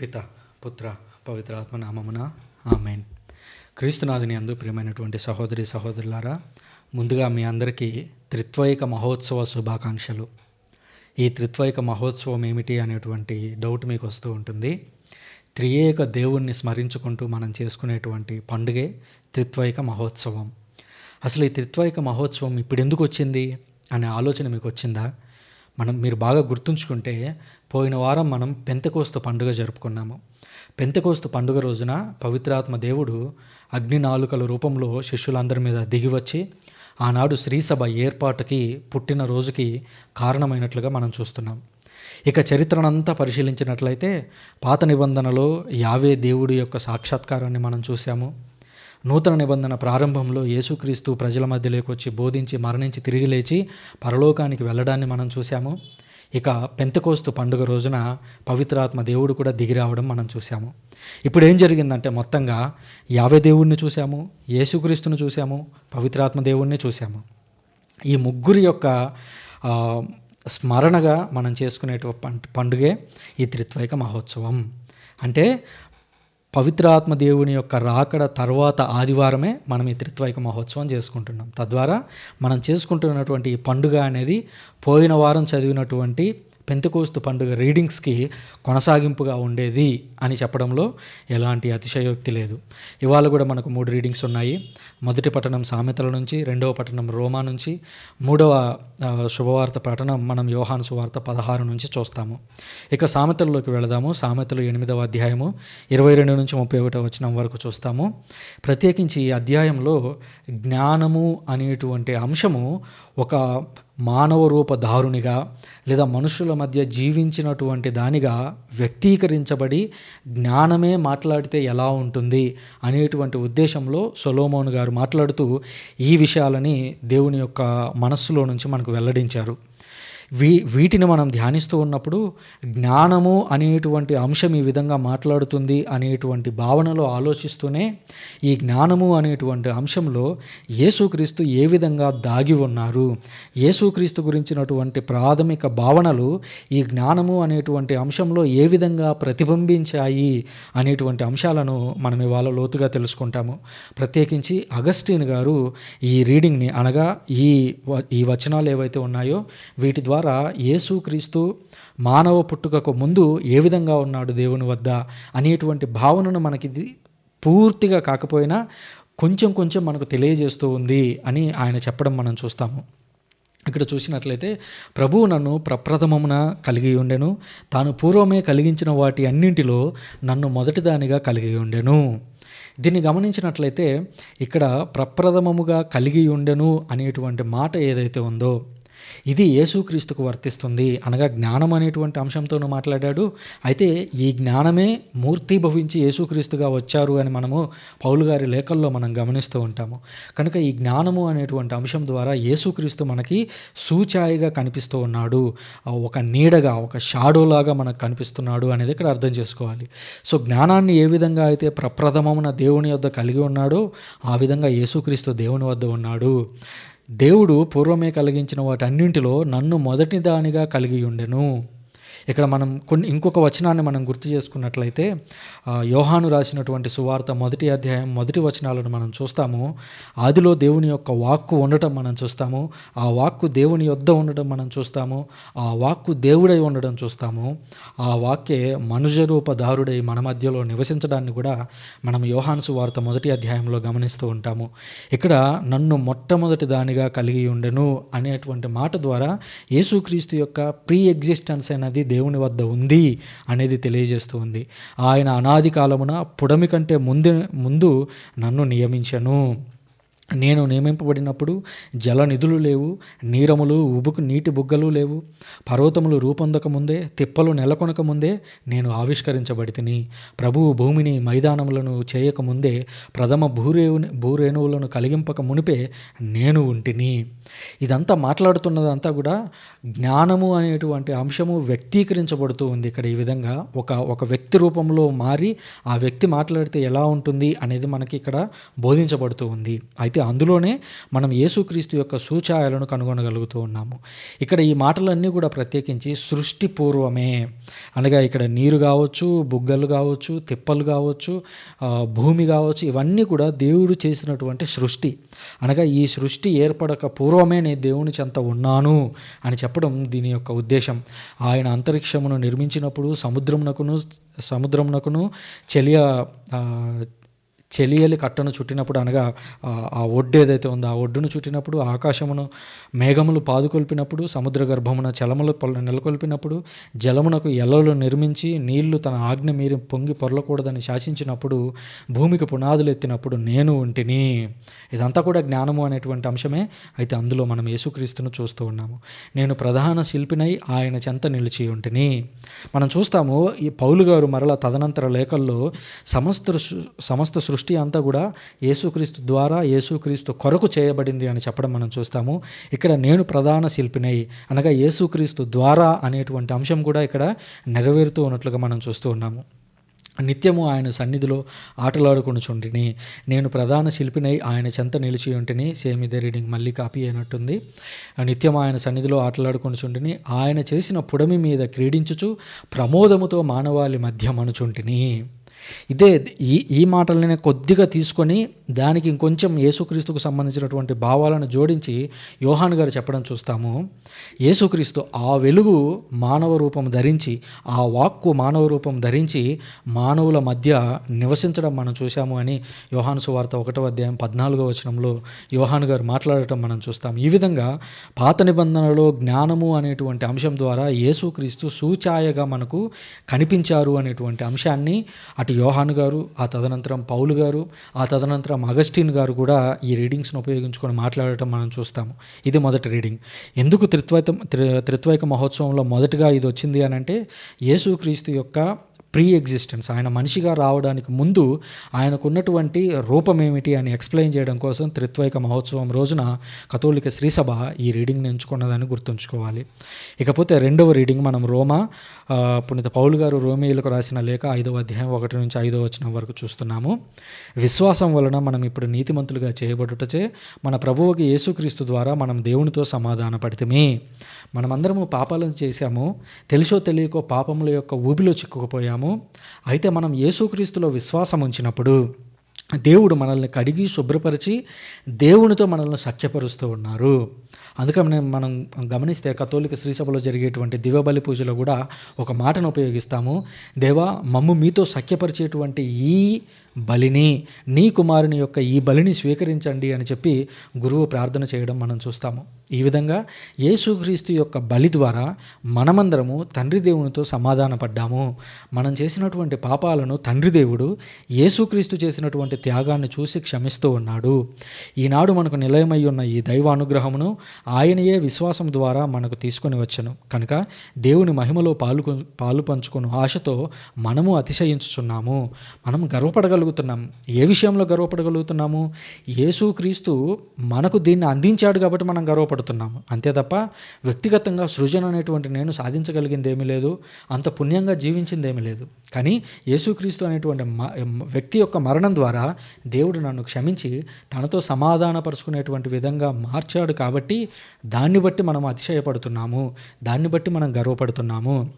పిత పుత్ర పవిత్రాత్మ నామమున ఆమెన్. క్రీస్తునాథుని అందు ప్రియమైనటువంటి సహోదరి సహోదరులారా ముందుగా మీ అందరికీ త్రిత్వైక మహోత్సవ శుభాకాంక్షలు. ఈ త్రిత్వైక మహోత్సవం ఏమిటి అనేటువంటి డౌట్ మీకు వస్తూ ఉంటుంది. త్రియేక దేవుణ్ణి స్మరించుకుంటూ మనం చేసుకునేటువంటి పండుగే త్రిత్వైక మహోత్సవం. అసలు ఈ త్రిత్వైక మహోత్సవం ఇప్పుడు ఎందుకు వచ్చింది అనే ఆలోచన మీకు వచ్చిందా? మనం మీరు బాగా గుర్తుంచుకుంటే పోయిన వారం మనం పెంతకోస్తు పండుగ జరుపుకున్నాము. పెంతకోస్తు పండుగ రోజున పవిత్రాత్మ దేవుడు అగ్ని నాలుకల రూపంలో శిష్యులందరి మీద దిగి వచ్చి ఆనాడు శ్రీసభ ఏర్పాటుకి పుట్టిన రోజుకి కారణమైనట్లుగా మనం చూస్తున్నాం. ఇక చరిత్రనంతా పరిశీలించినట్లయితే పాత నిబంధనలో యావే దేవుడి యొక్క సాక్షాత్కారాన్ని మనం చూసాము నూతన నిబంధన ప్రారంభంలో యేసుక్రీస్తు ప్రజల మధ్యలోకి వచ్చి బోధించి మరణించి తిరిగి లేచి పరలోకానికి వెళ్ళడాన్ని మనం చూసాము ఇక పెంతకోస్తు పండుగ రోజున పవిత్రాత్మ దేవుడు కూడా దిగి రావడం మనం చూసాము ఇప్పుడు ఏం జరిగిందంటే మొత్తంగా యావే దేవుణ్ణి చూసాము యేసుక్రీస్తుని చూసాము పవిత్రాత్మ దేవుణ్ణి చూసాము ఈ ముగ్గురి యొక్క స్మరణగా మనం చేసుకునేటువంటి పండుగే ఈ త్రిత్వైక మహోత్సవం. అంటే పవిత్రాత్మ దేవుని యొక్క రాకడ తర్వాత ఆదివారమే మనం ఈ త్రిత్వైక మహోత్సవం చేసుకుంటున్నాం. తద్వారా మనం చేసుకుంటున్నటువంటి ఈ పండుగ అనేది పోయిన వారం చదివినటువంటి పెంతకోస్తు పండుగ రీడింగ్స్కి కొనసాగింపుగా ఉండేది అని చెప్పడంలో ఎలాంటి అతిశయోక్తి లేదు. ఇవాళ కూడా మనకు మూడు రీడింగ్స్ ఉన్నాయి. మొదటి పట్టణం సామెతల నుంచి రెండవ పట్టణం రోమా నుంచి మూడవ శుభవార్త పట్టణం మనం యోహాను సువార్త పదహారు నుంచి చూస్తాము. ఇక సామెతల్లోకి వెళదాము. సామెతలు ఎనిమిదవ అధ్యాయము ఇరవై రెండు నుంచి ముప్పై ఒకటో వచనం వరకు చూస్తాము. ప్రత్యేకించి ఈ అధ్యాయంలో జ్ఞానము అనేటువంటి అంశము ఒక మానవ రూపధారునిగా లేదా మనుషుల మధ్య జీవించినటువంటి దానిగా వ్యక్తీకరించబడి జ్ఞానమే మాట్లాడితే ఎలా ఉంటుంది అనేటువంటి ఉద్దేశంలో సొలోమోన్ గారు మాట్లాడుతూ ఈ విషయాలని దేవుని యొక్క మనస్సులో నుంచి మనకు వెల్లడించారు. వీ వీటిని మనం ధ్యానిస్తూ ఉన్నప్పుడు జ్ఞానము అనేటువంటి అంశం ఈ విధంగా మాట్లాడుతుంది అనేటువంటి భావనలో ఆలోచిస్తూనే ఈ జ్ఞానము అనేటువంటి అంశంలో యేసుక్రీస్తు ఏ విధంగా దాగి ఉన్నారు. యేసుక్రీస్తు గురించినటువంటి ప్రాథమిక భావనలు ఈ జ్ఞానము అనేటువంటి అంశంలో ఏ విధంగా ప్రతిబింబించాయి అనేటువంటి అంశాలను మనం ఇవాళ లోతుగా తెలుసుకుంటాము. ప్రత్యేకించి అగస్టిన్ గారు ఈ రీడింగ్ని అనగా ఈ వ- ఈ వచనాలు ఏవైతే ఉన్నాయో వీటి ద్వారా ద్వారా యేసుక్రీస్తు మానవ పుట్టుకకు ముందు ఏ విధంగా ఉన్నాడు దేవుని వద్ద అనేటువంటి భావనను మనకి పూర్తిగా కాకపోయినా కొంచెం కొంచెం మనకు తెలియజేస్తూ ఉంది అని ఆయన చెప్పడం మనం చూస్తాము. ఇక్కడ చూసినట్లయితే ప్రభువు నన్ను ప్రప్రథమమున కలిగి ఉండెను. తాను పూర్వమే కలిగించిన వాటి అన్నింటిలో నన్ను మొదటిదానిగా కలిగి ఉండెను. దీన్ని గమనించినట్లయితే ఇక్కడ ప్రప్రథమముగా కలిగి ఉండెను అనేటువంటి మాట ఏదైతే ఉందో ఇది యేసుక్రీస్తుకు వర్తిస్తుంది అనగా జ్ఞానం అనేటువంటి అంశంతోనూ మాట్లాడాడు. అయితే ఈ జ్ఞానమే మూర్తిభవించి యేసుక్రీస్తుగా వచ్చారు అని మనము పౌలు గారి లేఖల్లో మనం గమనిస్తూ ఉంటాము. కనుక ఈ జ్ఞానము అనేటువంటి అంశం ద్వారా యేసుక్రీస్తు మనకి సూచాయిగా కనిపిస్తూ ఉన్నాడు. ఒక నీడగా ఒక షాడోలాగా మనకు కనిపిస్తున్నాడు అనేది ఇక్కడ అర్థం చేసుకోవాలి. సో జ్ఞానాన్ని ఏ విధంగా అయితే ప్రప్రథమమున దేవుని వద్ద కలిగి ఉన్నాడో ఆ విధంగా యేసుక్రీస్తు దేవుని వద్ద ఉన్నాడు. దేవుడు పూర్వమే కలిగించిన వాటన్నింటిలో నన్ను మొదటి దానిగా కలిగి ఉండెను. ఇక్కడ మనం కొన్ని ఇంకొక వచనాన్ని మనం గుర్తు చేసుకున్నట్లయితే ఆ, యోహాను రాసినటువంటి సువార్త మొదటి అధ్యాయం మొదటి వచనాలను మనం చూస్తాము. ఆదిలో దేవుని యొక్క వాక్కు ఉండటం మనం చూస్తాము. ఆ వాక్కు దేవుని యొద్ద ఉండడం మనం చూస్తాము. ఆ వాక్కు దేవుడై ఉండడం చూస్తాము. ఆ వాక్కే మనుజ రూపదారుడై మన మధ్యలో నివసించడాన్ని కూడా మనం యోహాను సువార్త మొదటి అధ్యాయంలో గమనిస్తూ ఉంటాము. ఇక్కడ నన్ను మొట్టమొదటి దానిగా కలిగి ఉండెను అనేటువంటి మాట ద్వారా యేసుక్రీస్తు యొక్క ప్రీ ఎగ్జిస్టెన్స్ అనేది దేవుని వద్ద ఉంది అనేది తెలియజేస్తూ ఉంది ఆయన అనాది కాలమున పుడమి కంటే ముందు ముందు నన్ను నియమించను. నేను నియమింపబడినప్పుడు జల నిధులు లేవు నీరములు ఉబుకు నీటి బుగ్గలు లేవు. పర్వతములు రూపొందక ముందే తిప్పలు నెలకొనక ముందే నేను ఆవిష్కరించబడి తిని ప్రభువు భూమిని మైదానములను చేయక ముందే ప్రథమ భూరేవుని భూరేణువులను కలిగింపక మునిపే నేను ఉంటిని. ఇదంతా మాట్లాడుతున్నదంతా కూడా జ్ఞానము అనేటువంటి అంశము వ్యక్తీకరించబడుతూ ఉంది ఇక్కడ ఈ విధంగా. ఒక ఒక వ్యక్తి రూపంలో మారి ఆ వ్యక్తి మాట్లాడితే ఎలా ఉంటుంది అనేది మనకి ఇక్కడ బోధించబడుతూ ఉంది. అయితే అయితే అందులోనే మనం యేసుక్రీస్తు యొక్క సూచాయాలను కనుగొనగలుగుతూ ఉన్నాము. ఇక్కడ ఈ మాటలన్నీ కూడా ప్రత్యేకించి సృష్టి పూర్వమే. అనగా ఇక్కడ నీరు కావచ్చు బుగ్గలు కావచ్చు తిప్పలు కావచ్చు భూమి కావచ్చు ఇవన్నీ కూడా దేవుడు చేసినటువంటి సృష్టి. అనగా ఈ సృష్టి ఏర్పడక పూర్వమే నేను దేవుని చెంత ఉన్నాను అని చెప్పడం దీని యొక్క ఉద్దేశం. ఆయన అంతరిక్షమును నిర్మించినప్పుడు సముద్రమునకును సముద్రమునకును చెలియ చెలియలి కట్టను చుట్టినప్పుడు అనగా ఆ, ఒడ్డు ఏదైతే ఉందో ఆ ఒడ్డును చుట్టినప్పుడు ఆకాశమును మేఘములు పాదుకొల్పినప్పుడు సముద్ర గర్భమున చలములు నెలకొల్పినప్పుడు జలమునకు ఎలలు నిర్మించి నీళ్ళు తన ఆజ్ఞ మీరి పొంగి పొరలకూడదని శాసించినప్పుడు భూమికి పునాదులు ఎత్తినప్పుడు నేను ఉంటిని. ఇదంతా కూడా జ్ఞానము అనేటువంటి అంశమే. అయితే అందులో మనం యేసుక్రీస్తును చూస్తూ ఉన్నాము. నేను ప్రధాన శిల్పినై ఆయన చెంత నిలిచి ఉంటిని. మనం చూస్తాము ఈ పౌలు గారు మరల తదనంతర లేఖల్లో సమస్త సృ- సమస్త సృష్టి అంతా కూడా యేసుక్రీస్తు ద్వారా యేసుక్రీస్తు కొరకు చేయబడింది అని చెప్పడం మనం చూస్తాము. ఇక్కడ నేను ప్రధాన శిల్పినై అనగా యేసుక్రీస్తు ద్వారా అనేటువంటి అంశం కూడా ఇక్కడ నెరవేరుతూ ఉన్నట్లుగా మనం చూస్తూ ఉన్నాము. నిత్యము ఆయన సన్నిధిలో ఆటలాడుకొనుచుంటిని నేను ప్రధాన శిల్పినై ఆయన చెంత నిలిచి ఉంటిని సేమ్ ఇదే రీడింగ్ మళ్ళీ కాపీ అయినట్టుంది. నిత్యం ఆయన సన్నిధిలో ఆటలాడుకొనుచుంటిని ఆయన చేసిన పుడమి మీద క్రీడించుచు ప్రమోదముతో మానవాళి మధ్య మనుచుంటిని ఇదే ఈ ఈ మాటలనే కొద్దిగా తీసుకొని దానికి ఇంకొంచెం యేసుక్రీస్తుకు సంబంధించినటువంటి భావాలను జోడించి యోహాన్ గారు చెప్పడం చూస్తాము. యేసుక్రీస్తు ఆ వెలుగు మానవ రూపం ధరించి ఆ వాక్కు మానవ రూపం ధరించి మానవుల మధ్య నివసించడం మనం చూశాము అని యోహాను సువార్త ఒకటో అధ్యాయం పద్నాలుగో వచనంలో యోహాన్ గారు మాట్లాడటం మనం చూస్తాం. ఈ విధంగా పాత నిబంధనలో జ్ఞానము అనేటువంటి అంశం ద్వారా యేసుక్రీస్తు సూచాయగా మనకు కనిపించారు అనేటువంటి అంశాన్ని అటు యోహాను గారు ఆ తదనంతరం పౌలు గారు ఆ తదనంతరం అగస్టిన్ గారు కూడా ఈ రీడింగ్స్ను ఉపయోగించుకొని మాట్లాడటం మనం చూస్తాము. ఇది మొదటి రీడింగ్. ఎందుకు త్రిత్వైత త్రి- త్రిత్వైక మహోత్సవంలో మొదటగా ఇది వచ్చింది అని అంటే యేసుక్రీస్తు యొక్క ప్రీ ఎగ్జిస్టెన్స్ ఆయన మనిషిగా రావడానికి ముందు ఆయనకున్నటువంటి రూపం ఏమిటి అని ఎక్స్ప్లెయిన్ చేయడం కోసం త్రిత్వైక మహోత్సవం రోజున కథోలిక శ్రీసభ ఈ రీడింగ్ని ఎంచుకున్నదని గుర్తుంచుకోవాలి. ఇకపోతే రెండవ రీడింగ్ మనం రోమా పుణిత పునీత పౌలు గారు రోమియోలకు రాసిన లేఖ ఐదవ అధ్యాయం ఒకటి నుంచి ఐదవ వచనం వరకు చూస్తున్నాము. విశ్వాసం వలన మనం ఇప్పుడు నీతిమంతులుగా చేయబడుటచే మన ప్రభువుకి యేసుక్రీస్తు ద్వారా మనం దేవునితో సమాధాన పడితమే మనమందరము పాపాలను చేశాము. తెలుసో తెలియకో పాపముల యొక్క ఊబిలో చిక్కుకుపోయాము. అయితే మనం యేసుక్రీస్తులో విశ్వాసం ఉంచినప్పుడు దేవుడు మనల్ని కడిగి శుభ్రపరిచి దేవునితో మనల్ని సఖ్యపరుస్తూ ఉన్నారు. అందుకని మనం గమనిస్తే కథోలిక శ్రీసభలో జరిగేటువంటి దివ్యబలి పూజలో కూడా ఒక మాటను ఉపయోగిస్తాము. దేవా మమ్ము మీతో సఖ్యపరిచేటువంటి ఈ బలిని నీ కుమారుని యొక్క ఈ బలిని స్వీకరించండి అని చెప్పి గురువు ప్రార్థన చేయడం మనం చూస్తాము. ఈ విధంగా యేసుక్రీస్తు యొక్క బలి ద్వారా మనమందరము తండ్రి దేవునితో సమాధాన పడ్డాము మనం చేసినటువంటి పాపాలను తండ్రి దేవుడు యేసుక్రీస్తు చేసినటువంటి త్యాగాన్ని చూసి క్షమిస్తూ ఉన్నాడు. ఈనాడు మనకు నిలయమై ఉన్న ఈ దైవానుగ్రహమును ఆయనయే విశ్వాసం ద్వారా మనకు తీసుకొని వచ్చను. కనుక దేవుని మహిమలో పాలు పాలు పంచుకున్న ఆశతో మనము అతిశయించుచున్నాము. మనం గర్వపడగలుగుతున్నాం. ఏ విషయంలో గర్వపడగలుగుతున్నాము? యేసుక్రీస్తు మనకు దీన్ని అందించాడు కాబట్టి మనం గర్వపడుతున్నాము. అంతే తప్ప వ్యక్తిగతంగా సృజన అనేటువంటి నేను సాధించగలిగింది ఏమీ లేదు. అంత పుణ్యంగా జీవించింది ఏమీ లేదు. కానీ యేసుక్రీస్తు అనేటువంటి మ- వ్యక్తి యొక్క మరణం ద్వారా దేవుడు నన్ను క్షమించి తనతో సమాధానపరుచుకునేటువంటి విధంగా మార్చాడు కాబట్టి దాన్ని బట్టి మనం అతిశయపడుతున్నాము దాన్ని బట్టి మనం గర్వపడుతున్నాము.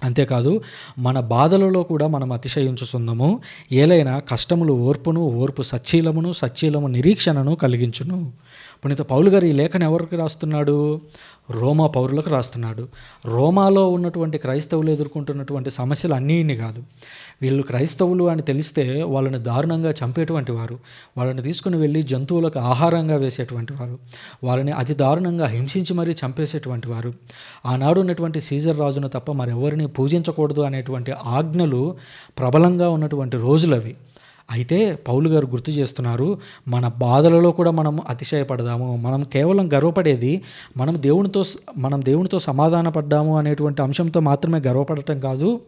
అంతేకాదు మన బాధలలో కూడా మనం అతిశయించుచుందము ఏలైనా కష్టములు ఓర్పును ఓర్పు సచ్చీలమును సచ్చీలము నిరీక్షణను కలిగించును. పునీత పౌలు గారు ఈ లేఖను ఎవరికి రాస్తున్నాడు? రోమా పౌరులకు రాస్తున్నాడు. రోమాలో ఉన్నటువంటి క్రైస్తవులు ఎదుర్కొంటున్నటువంటి సమస్యలు అన్నీ కాదు. వీళ్ళు క్రైస్తవులు అని తెలిస్తే వాళ్ళని దారుణంగా చంపేటువంటి వారు వాళ్ళని తీసుకుని వెళ్ళి జంతువులకు ఆహారంగా వేసేటువంటి వారు వాళ్ళని అతి దారుణంగా హింసించి మరీ చంపేసేటువంటి వారు. ఆనాడు ఉన్నటువంటి సీజర్ రాజును తప్ప మరెవరిని పూజించకూడదు అనేటువంటి ఆజ్ఞలు ప్రబలంగా ఉన్నటువంటి రోజులు అవి అయితే పౌలు గారు గుర్తు చేస్తున్నారు మన బాధలలో కూడా మనం అతిశయపడదాము మనం కేవలం గర్వపడేది మనం దేవునితో మనం దేవునితో సమాధాన పడ్డాము అనేటువంటి అంశంతో మాత్రమే గర్వపడటం కాదు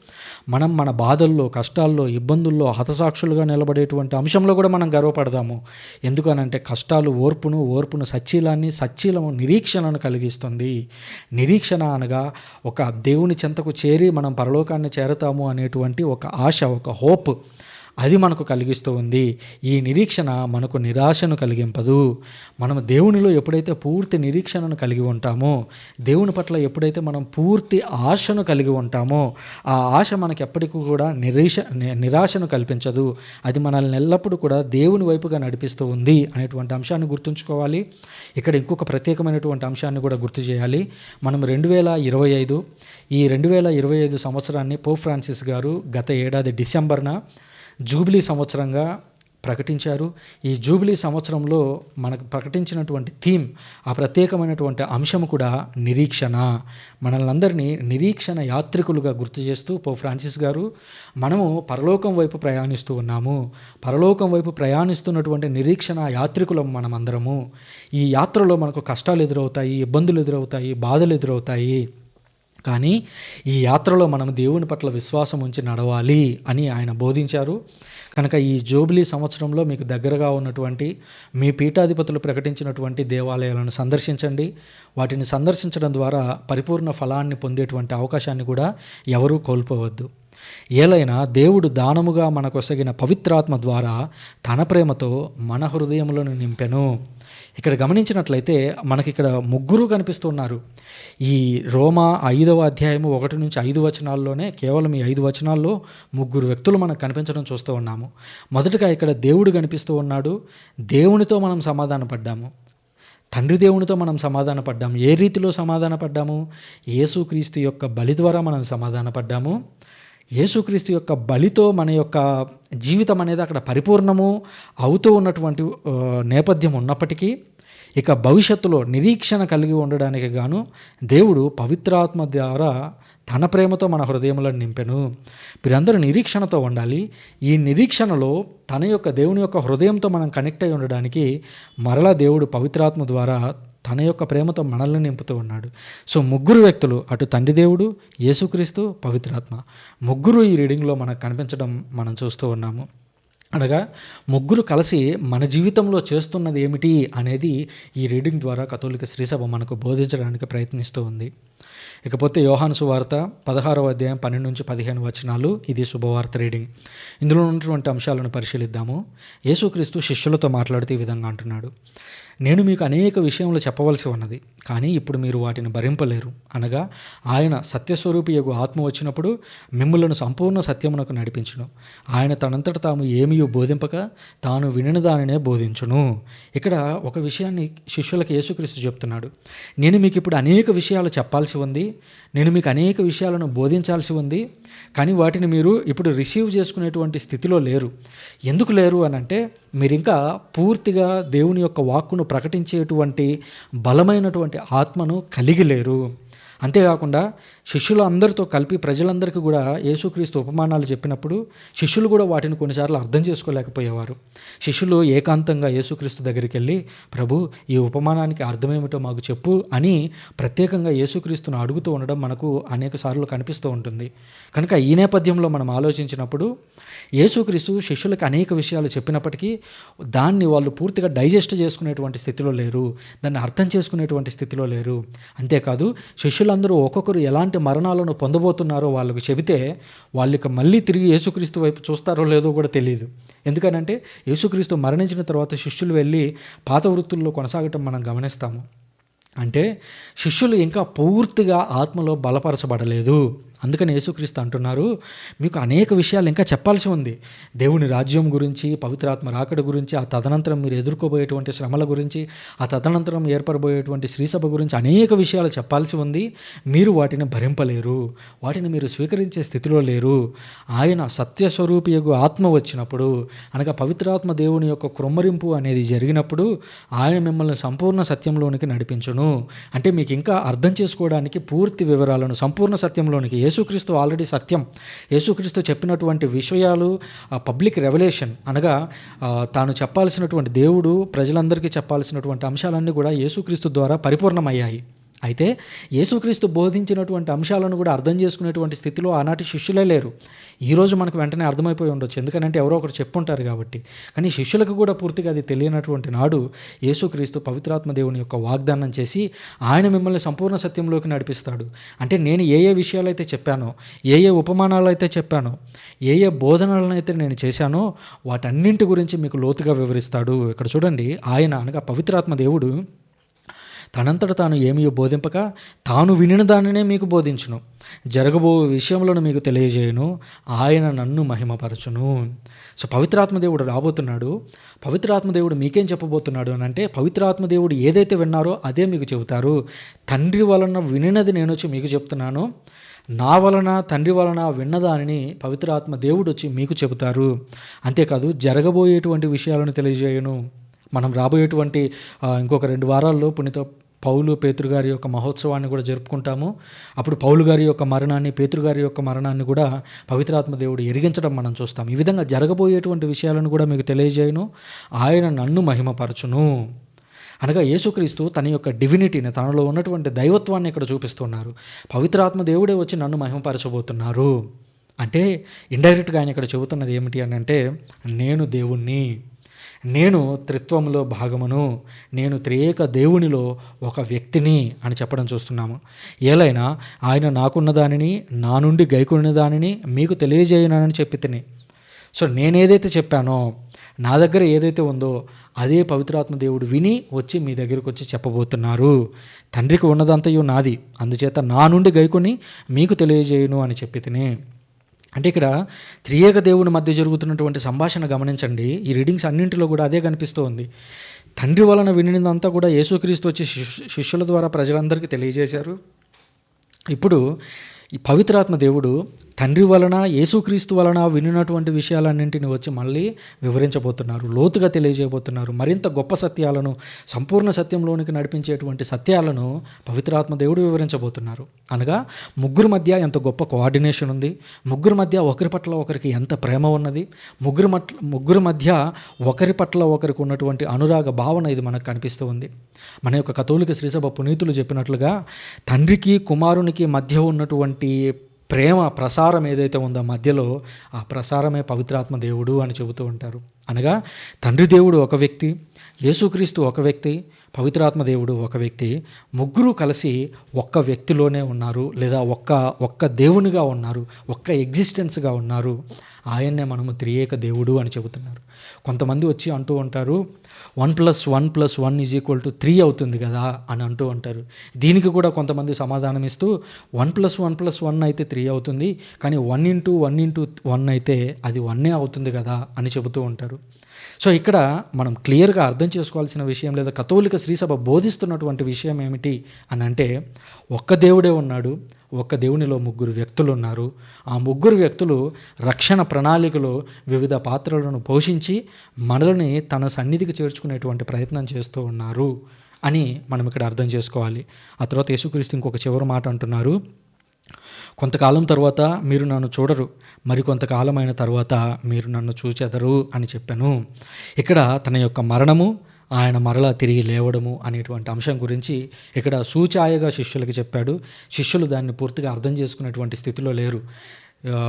మనం మన బాధల్లో కష్టాల్లో ఇబ్బందుల్లో హతసాక్షులుగా నిలబడేటువంటి అంశంలో కూడా మనం గర్వపడదాము. ఎందుకనంటే కష్టాలు ఓర్పును ఓర్పును సచ్చీలాన్ని సచ్చీలము నిరీక్షణను కలిగిస్తుంది. నిరీక్షణ అనగా ఒక దేవుని చెంతకు చేరి మనం పరలోకాన్ని చేరతాము అనేటువంటి ఒక ఆశ ఒక హోప్. అది మనకు కలిగిస్తూ ఉంది. ఈ నిరీక్షణ మనకు నిరాశను కలిగింపదు. మనం దేవునిలో ఎప్పుడైతే పూర్తి నిరీక్షణను కలిగి ఉంటామో దేవుని పట్ల ఎప్పుడైతే మనం పూర్తి ఆశను కలిగి ఉంటామో ఆ ఆశ మనకి ఎప్పటికీ కూడా నిరీక్ష ని- నిరాశను కల్పించదు. అది మనల్ని ఎల్లప్పుడూ కూడా దేవుని వైపుగా నడిపిస్తూ ఉంది అనేటువంటి అంశాన్ని గుర్తుంచుకోవాలి. ఇక్కడ ఇంకొక ప్రత్యేకమైనటువంటి అంశాన్ని కూడా గుర్తు చేయాలి. మనం రెండు వేల ఇరవై ఐదు ఈ రెండు వేల ఇరవై ఐదు సంవత్సరాన్ని పోప్ ఫ్రాన్సిస్ గారు గత ఏడాది డిసెంబర్న జూబిలీ సంవత్సరంగా ప్రకటించారు. ఈ జూబిలీ సంవత్సరంలో మనకు ప్రకటించినటువంటి థీమ్ ఆ ప్రత్యేకమైనటువంటి అంశం కూడా నిరీక్షణ. మనల్ని అందరినీ నిరీక్షణ యాత్రికులుగా గుర్తు చేస్తూ పో ఫ్రాన్సిస్ గారు మనము పరలోకం వైపు ప్రయాణిస్తూ ఉన్నాము. పరలోకం వైపు ప్రయాణిస్తున్నటువంటి నిరీక్షణ యాత్రికులం మనమందరము. ఈ యాత్రలో మనకు కష్టాలు ఎదురవుతాయి ఇబ్బందులు ఎదురవుతాయి బాధలు ఎదురవుతాయి. కానీ ఈ యాత్రలో మనం దేవుని పట్ల విశ్వాసం ఉంచి నడవాలి అని ఆయన బోధించారు. కనుక ఈ జోబిలీ సంవత్సరంలో మీకు దగ్గరగా ఉన్నటువంటి మీ పీఠాధిపతులు ప్రకటించినటువంటి దేవాలయాలను సందర్శించండి. వాటిని సందర్శించడం ద్వారా పరిపూర్ణ ఫలాన్ని పొందేటువంటి అవకాశాన్ని కూడా ఎవరూ కోల్పోవద్దు. ఏలైనా దేవుడు దానముగా మనకొసగిన పవిత్రాత్మ ద్వారా తన ప్రేమతో మన హృదయములను నింపెను. ఇక్కడ గమనించినట్లయితే మనకి ఇక్కడ ముగ్గురు కనిపిస్తున్నారు. ఈ రోమా ఐదవ అధ్యాయము ఒకటి నుంచి ఐదు వచనాల్లోనే కేవలం ఈ ఐదు వచనాల్లో ముగ్గురు వ్యక్తులు మనకు కనిపించడం చూస్తూ ఉన్నాము. మొదటగా ఇక్కడ దేవుడు కనిపిస్తూ ఉన్నాడు. దేవునితో మనం సమాధాన పడ్డాము తండ్రి దేవునితో మనం సమాధాన పడ్డాము ఏ రీతిలో సమాధాన పడ్డాము యేసుక్రీస్తు యొక్క బలి ద్వారా మనం సమాధాన పడ్డాము యేసుక్రీస్తు యొక్క బలితో మన యొక్క జీవితం అనేది అక్కడ పరిపూర్ణము అవుతూ ఉన్నటువంటి నేపథ్యం ఉన్నప్పటికీ ఇక భవిష్యత్తులో నిరీక్షణ కలిగి ఉండడానికి గాను దేవుడు పవిత్రాత్మ ద్వారా తన ప్రేమతో మన హృదయంలో నింపెను. మీరందరూ నిరీక్షణతో ఉండాలి. ఈ నిరీక్షణలో తన యొక్క దేవుని యొక్క హృదయంతో మనం కనెక్ట్ అయి ఉండడానికి మరలా దేవుడు పవిత్రాత్మ ద్వారా తన యొక్క ప్రేమతో మనల్ని నింపుతూ ఉన్నాడు. సో ముగ్గురు వ్యక్తులు అటు తండ్రి దేవుడు యేసుక్రీస్తు పవిత్రాత్మ. ముగ్గురు ఈ రీడింగ్లో మనకు కనిపించడం మనం చూస్తూ ఉన్నాము. అనగా ముగ్గురు కలిసి మన జీవితంలో చేస్తున్నది ఏమిటి అనేది ఈ రీడింగ్ ద్వారా కథోలిక శ్రీసభ మనకు బోధించడానికి ప్రయత్నిస్తూ ఉంది. ఇకపోతే యోహాను సువార్త పదహారవ అధ్యాయం పన్నెండు నుంచి పదిహేను వచనాలు ఇది శుభవార్త రీడింగ్. ఇందులో ఉన్నటువంటి అంశాలను పరిశీలిద్దాము. యేసుక్రీస్తు శిష్యులతో మాట్లాడుతూ ఈ విధంగా అంటున్నాడు. నేను మీకు అనేక విషయములు చెప్పవలసి ఉన్నది. కానీ ఇప్పుడు మీరు వాటిని భరింపలేరు. అనగా ఆయన సత్యస్వరూపియగు ఆత్మ వచ్చినప్పుడు మిమ్మలను సంపూర్ణ సత్యమునకు నడిపించును. ఆయన తనంతట తాము ఏమీయో బోధింపక తాను వినిన దానినే బోధించును. ఇక్కడ ఒక విషయాన్ని శిష్యులకు యేసుక్రీస్తు చెప్తున్నాడు. నేను మీకు ఇప్పుడు అనేక విషయాలు చెప్పాల్సి ఉంది. నేను మీకు అనేక విషయాలను బోధించాల్సి ఉంది. కానీ వాటిని మీరు ఇప్పుడు రిసీవ్ చేసుకునేటువంటి స్థితిలో లేరు. ఎందుకు లేరు అని అంటే మీరు ఇంకా పూర్తిగా దేవుని యొక్క వాక్కును ప్రకటించేటువంటి బలమైనటువంటి ఆత్మను కలిగి లేరు. అంతేకాకుండా శిష్యులు అందరితో కలిపి ప్రజలందరికీ కూడా యేసుక్రీస్తు ఉపమానాలు చెప్పినప్పుడు శిష్యులు కూడా వాటిని కొన్నిసార్లు అర్థం చేసుకోలేకపోయేవారు. శిష్యులు ఏకాంతంగా యేసుక్రీస్తు దగ్గరికి వెళ్ళి ప్రభు ఈ ఉపమానానికి అర్థమేమిటో మాకు చెప్పు అని ప్రత్యేకంగా యేసుక్రీస్తును అడుగుతూ ఉండడం మనకు అనేక సార్లు కనిపిస్తూ ఉంటుంది. కనుక ఈ నేపథ్యంలో మనం ఆలోచించినప్పుడు యేసుక్రీస్తు శిష్యులకు అనేక విషయాలు చెప్పినప్పటికీ దాన్ని వాళ్ళు పూర్తిగా డైజెస్ట్ చేసుకునేటువంటి స్థితిలో లేరు దాన్ని అర్థం చేసుకునేటువంటి స్థితిలో లేరు. అంతేకాదు శిష్యుల శిష్యులందరూ ఒక్కొక్కరు ఎలాంటి మరణాలను పొందబోతున్నారో వాళ్ళకు చెబితే వాళ్ళకి మళ్ళీ తిరిగి యేసుక్రీస్తు వైపు చూస్తారో లేదో కూడా తెలియదు ఎందుకనంటే యేసుక్రీస్తు మరణించిన తర్వాత శిష్యులు వెళ్ళి పాత వృత్తుల్లో కొనసాగటం మనం గమనిస్తాము. అంటే శిష్యులు ఇంకా పూర్తిగా ఆత్మలో బలపరచబడలేదు. అందుకని యేసుక్రీస్తు అంటున్నారు మీకు అనేక విషయాలు ఇంకా చెప్పాల్సి ఉంది. దేవుని రాజ్యం గురించి పవిత్రాత్మ రాకడ గురించి ఆ తదనంతరం మీరు ఎదుర్కోబోయేటువంటి శ్రమల గురించి ఆ తదనంతరం ఏర్పడబోయేటువంటి శ్రీసభ గురించి అనేక విషయాలు చెప్పాల్సి ఉంది. మీరు వాటిని భరింపలేరు. వాటిని మీరు స్వీకరించే స్థితిలో లేరు. ఆయన సత్యస్వరూపియగు ఆత్మ వచ్చినప్పుడు అనగా పవిత్రాత్మ దేవుని యొక్క క్రొమ్మరింపు అనేది జరిగినప్పుడు ఆయన మిమ్మల్ని సంపూర్ణ సత్యంలోనికి నడిపించును. అంటే మీకు ఇంకా అర్థం చేసుకోవడానికి పూర్తి వివరాలను సంపూర్ణ సత్యంలోనికి యేసుక్రీస్తు ఆల్రెడీ సత్యం. యేసుక్రీస్తు చెప్పినటువంటి విషయాలు పబ్లిక్ రెవల్యూషన్ అనగా తాను చెప్పాల్సినటువంటి దేవుడు ప్రజలందరికీ చెప్పాల్సినటువంటి అంశాలన్నీ కూడా యేసుక్రీస్తు ద్వారా పరిపూర్ణమయ్యాయి. అయితే యేసుక్రీస్తు బోధించినటువంటి అంశాలను కూడా అర్థం చేసుకునేటువంటి స్థితిలో ఆనాటి శిష్యులే లేరు. ఈరోజు మనకు వెంటనే అర్థమైపోయి ఉండొచ్చు. ఎందుకంటే ఎవరో ఒకరు చెప్పుంటారు కాబట్టి. కానీ శిష్యులకు కూడా పూర్తిగా అది తెలియనటువంటి నాడు యేసుక్రీస్తు పవిత్రాత్మ దేవుని యొక్క వాగ్దానం చేసి ఆయన మిమ్మల్ని సంపూర్ణ సత్యంలోకి నడిపిస్తాడు. అంటే నేను ఏ ఏ విషయాలు అయితే చెప్పానో ఏ ఏ ఉపమానాలు అయితే చెప్పానో ఏ ఏ బోధనలను అయితే నేను చేశానో వాటన్నింటి గురించి మీకు లోతుగా వివరిస్తాడు. ఇక్కడ చూడండి ఆయన అనగా పవిత్రాత్మ దేవుడు. తనంతట తాను ఏమీ బోధింపక తాను వినిన దానినే మీకు బోధించును. జరగబో విషయములను మీకు తెలియజేయను. ఆయన నన్ను మహిమపరచును. సో పవిత్రాత్మదేవుడు రాబోతున్నాడు. పవిత్రాత్మదేవుడు మీకేం చెప్పబోతున్నాడు అని అంటే పవిత్రాత్మదేవుడు ఏదైతే విన్నారో అదే మీకు చెబుతారు. తండ్రి వలన వినినది నేను వచ్చి మీకు చెప్తున్నాను. నా వలన తండ్రి వలన విన్నదానిని పవిత్రాత్మ దేవుడు వచ్చి మీకు చెబుతారు. అంతేకాదు జరగబోయేటువంటి విషయాలను తెలియజేయను. మనం రాబోయేటువంటి ఇంకొక రెండు వారాల్లో పునీత పౌలు పేతురు గారి యొక్క మహోత్సవాన్ని కూడా జరుపుకుంటాము. అప్పుడు పౌలు గారి యొక్క మరణాన్ని పేతురు గారి యొక్క మరణాన్ని కూడా పవిత్రాత్మ దేవుడు ఎరిగించడం మనం చూస్తాం. ఈ విధంగా జరగబోయేటువంటి విషయాలను కూడా మీకు తెలియజేయను. ఆయన నన్ను మహిమపరచును. అనగా యేసుక్రీస్తు తన యొక్క డివినిటీని తనలో ఉన్నటువంటి దైవత్వాన్ని ఇక్కడ చూపిస్తున్నారు. పవిత్రాత్మ దేవుడే వచ్చి నన్ను మహిమపరచబోతున్నారు. అంటే ఇండైరెక్ట్గా ఆయన ఇక్కడ చెబుతున్నది ఏమిటి అని అంటే నేను దేవుణ్ణి. నేను త్రిత్వంలో భాగమును నేను త్రియేక దేవునిలో ఒక వ్యక్తిని అని చెప్పడం చూస్తున్నాము. ఏలైనా ఆయన నాకున్న దానిని నా నుండి గైకున్న దానిని మీకు తెలియజేయనని చెప్పి తిని. సో నేనేదైతే చెప్పానో నా దగ్గర ఏదైతే ఉందో అదే పవిత్రాత్మ దేవుడు విని వచ్చి మీ దగ్గరకు వచ్చి చెప్పబోతున్నారు. తండ్రికి ఉన్నదంతయు నాది అందుచేత నా నుండి గైకొని మీకు తెలియజేయను అని చెప్పి తిని. అంటే ఇక్కడ త్రియేక దేవుని మధ్య జరుగుతున్నటువంటి సంభాషణ గమనించండి. ఈ రీడింగ్స్ అన్నింటిలో కూడా అదే కనిపిస్తూ ఉంది. తండ్రి వలన వినినంతా కూడా యేసుక్రీస్తు వచ్చి శిష్యుల ద్వారా ప్రజలందరికీ తెలియజేశారు. ఇప్పుడు ఈ పవిత్రాత్మ దేవుడు తండ్రి వలన యేసుక్రీస్తు వలన వినినటువంటి విషయాలన్నింటిని వచ్చి మళ్ళీ వివరించబోతున్నారు లోతుగా తెలియజేయబోతున్నారు. మరింత గొప్ప సత్యాలను సంపూర్ణ సత్యంలోనికి నడిపించేటువంటి సత్యాలను పవిత్రాత్మ దేవుడు వివరించబోతున్నారు. అనగా ముగ్గురు మధ్య ఎంత గొప్ప కోఆర్డినేషన్ ఉంది ముగ్గురు మధ్య ఒకరి పట్ల ఒకరికి ఎంత ప్రేమ ఉన్నది ముగ్గురు మట్ల ముగ్గురు మధ్య ఒకరి పట్ల ఒకరికి ఉన్నటువంటి అనురాగ భావన ఇది మనకు కనిపిస్తూ ఉంది. మన యొక్క కథోలిక శ్రీసభ పునీతులు చెప్పినట్లుగా తండ్రికి కుమారునికి మధ్య ఉన్నటువంటి ప్రేమ ప్రసారం ఏదైతే ఉందో మధ్యలో ఆ ప్రసారమే పవిత్రాత్మ దేవుడు అని చెబుతూ ఉంటారు. అనగా తండ్రి దేవుడు ఒక వ్యక్తి యేసుక్రీస్తు ఒక వ్యక్తి పవిత్రాత్మ దేవుడు ఒక వ్యక్తి ముగ్గురు కలిసి ఒక్క వ్యక్తిలోనే ఉన్నారు లేదా ఒక్క ఒక్క దేవునిగా ఉన్నారు ఒక్క ఎగ్జిస్టెన్స్గా ఉన్నారు. ఆయన్నే మనము త్రియేక దేవుడు అని చెబుతున్నారు. కొంతమంది వచ్చి అంటూ ఉంటారు one plus one plus one is equal to three అవుతుంది కదా అని అంటూ ఉంటారు. దీనికి కూడా కొంతమంది సమాధానం ఇస్తూ one plus one plus one అయితే త్రీ అవుతుంది కానీ one into one into one అయితే అది వన్నే అవుతుంది కదా అని చెబుతూ ఉంటారు. సో ఇక్కడ మనం క్లియర్గా అర్థం చేసుకోవాల్సిన విషయం లేదా కథోలిక శ్రీసభ బోధిస్తున్నటువంటి విషయం ఏమిటి అని అంటే ఒక్క దేవుడే ఉన్నాడు ఒక్క దేవునిలో ముగ్గురు వ్యక్తులు ఉన్నారు. ఆ ముగ్గురు వ్యక్తులు రక్షణ ప్రణాళికలో వివిధ పాత్రలను పోషించి మనల్ని తన సన్నిధికి చేర్చుకునేటువంటి ప్రయత్నం చేస్తూ ఉన్నారు అని మనం ఇక్కడ అర్థం చేసుకోవాలి. ఆ తర్వాత యేసుక్రీస్తు ఇంకొక చివరి మాట అంటున్నారు. కొంతకాలం తర్వాత మీరు నన్ను చూడరు. మరి అయిన తర్వాత మీరు నన్ను చూచెదరు అని చెప్పాను. ఇక్కడ తన యొక్క మరణము ఆయన మరలా తిరిగి లేవడము అనేటువంటి అంశం గురించి ఇక్కడ సూచాయగా శిష్యులకి చెప్పాడు. శిష్యులు దాన్ని పూర్తిగా అర్థం చేసుకునేటువంటి స్థితిలో లేరు.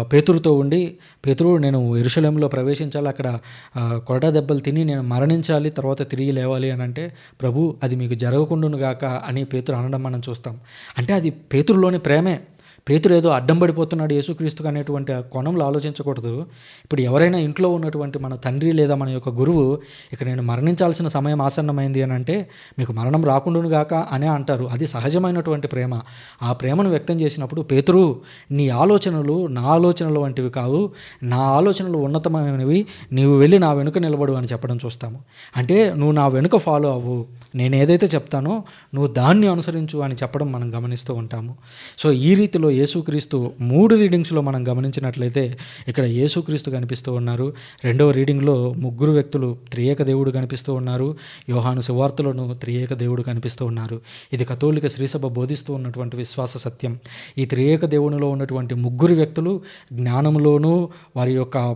పేతురుతో ఉండి పేతురు నేను ఎరుశలంలో ప్రవేశించాలి. అక్కడ ఆ, కొరడా దెబ్బలు తిని నేను మరణించాలి తర్వాత తిరిగి లేవాలి అని అంటే ప్రభు అది మీకు జరగకుండాను గాక అని పేతురు అనడం మనం చూస్తాం. అంటే అది పేతురులోని ప్రేమే. పేతురు ఏదో అడ్డం పడిపోతున్నాడు యేసుక్రీస్తుకు అనేటువంటి ఆ కోణంలో ఆలోచించకూడదు. ఇప్పుడు ఎవరైనా ఇంట్లో ఉన్నటువంటి మన తండ్రి లేదా మన యొక్క గురువు ఇక నేను మరణించాల్సిన సమయం ఆసన్నమైంది అని అంటే మీకు మరణం రాకుండాను గాక అనే అంటారు. అది సహజమైనటువంటి ప్రేమ. ఆ ప్రేమను వ్యక్తం చేసినప్పుడు పేతురు నీ ఆలోచనలు నా ఆలోచనలు వంటివి కావు. నా ఆలోచనలు ఉన్నతమైనవి. నీవు వెళ్ళి నా వెనుక నిలబడు అని చెప్పడం చూస్తాము. అంటే నువ్వు నా వెనుక ఫాలో అవ్వు. నేను ఏదైతే చెప్తానో నువ్వు దాన్ని అనుసరించు అని చెప్పడం మనం గమనిస్తూ ఉంటాము. సో ఈ రీతిలో యేసుక్రీస్తు మూడు రీడింగ్స్లో మనం గమనించినట్లయితే ఇక్కడ యేసుక్రీస్తు కనిపిస్తూ ఉన్నారు. రెండవ రీడింగ్లో ముగ్గురు వ్యక్తులు త్రియేక దేవుడు కనిపిస్తూ ఉన్నారు. యోహాను సువార్తలను త్రియేక దేవుడు కనిపిస్తూ ఉన్నారు. ఇది కథోలిక శ్రీసభ బోధిస్తూ ఉన్నటువంటి విశ్వాస సత్యం. ఈ త్రియేక దేవునిలో ఉన్నటువంటి ముగ్గురు వ్యక్తులు జ్ఞానంలోనూ వారి యొక్క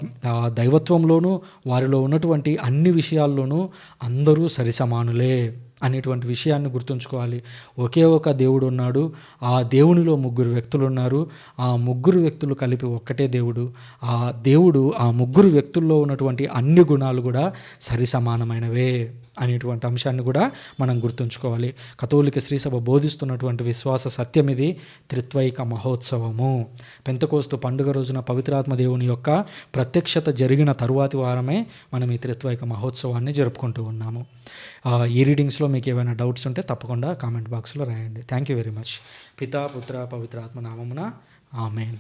దైవత్వంలోనూ వారిలో ఉన్నటువంటి అన్ని విషయాల్లోనూ అందరూ సరిసమానులే. అనేటువంటి విషయాన్ని గుర్తుంచుకోవాలి. ఒకే ఒక దేవుడు ఉన్నాడు. ఆ దేవునిలో ముగ్గురు వ్యక్తులు ఉన్నారు. ఆ ముగ్గురు వ్యక్తులు కలిపి ఒక్కటే దేవుడు. ఆ దేవుడు ఆ ముగ్గురు వ్యక్తుల్లో ఉన్నటువంటి అన్ని గుణాలు కూడా సరి సమానమైనవే అనేటువంటి అంశాన్ని కూడా మనం గుర్తుంచుకోవాలి. కథోలిక శ్రీసభ బోధిస్తున్నటువంటి విశ్వాస సత్యం ఇది త్రిత్వైక మహోత్సవము. పెంతకోస్తు పండుగ రోజున పవిత్రాత్మ దేవుని యొక్క ప్రత్యక్షత జరిగిన తరువాతి వారమే మనం ఈ త్రిత్వైక మహోత్సవాన్ని జరుపుకుంటూ ఉన్నాము. ఆ, ఈ రీడింగ్స్లో మీకు ఏమైనా డౌట్స్ ఉంటే తప్పకుండా కామెంట్ బాక్స్లో రాయండి. థ్యాంక్ యూ వెరీ మచ్ పితా పుత్ర పవిత్రాత్మ నామమున ఆమెన్.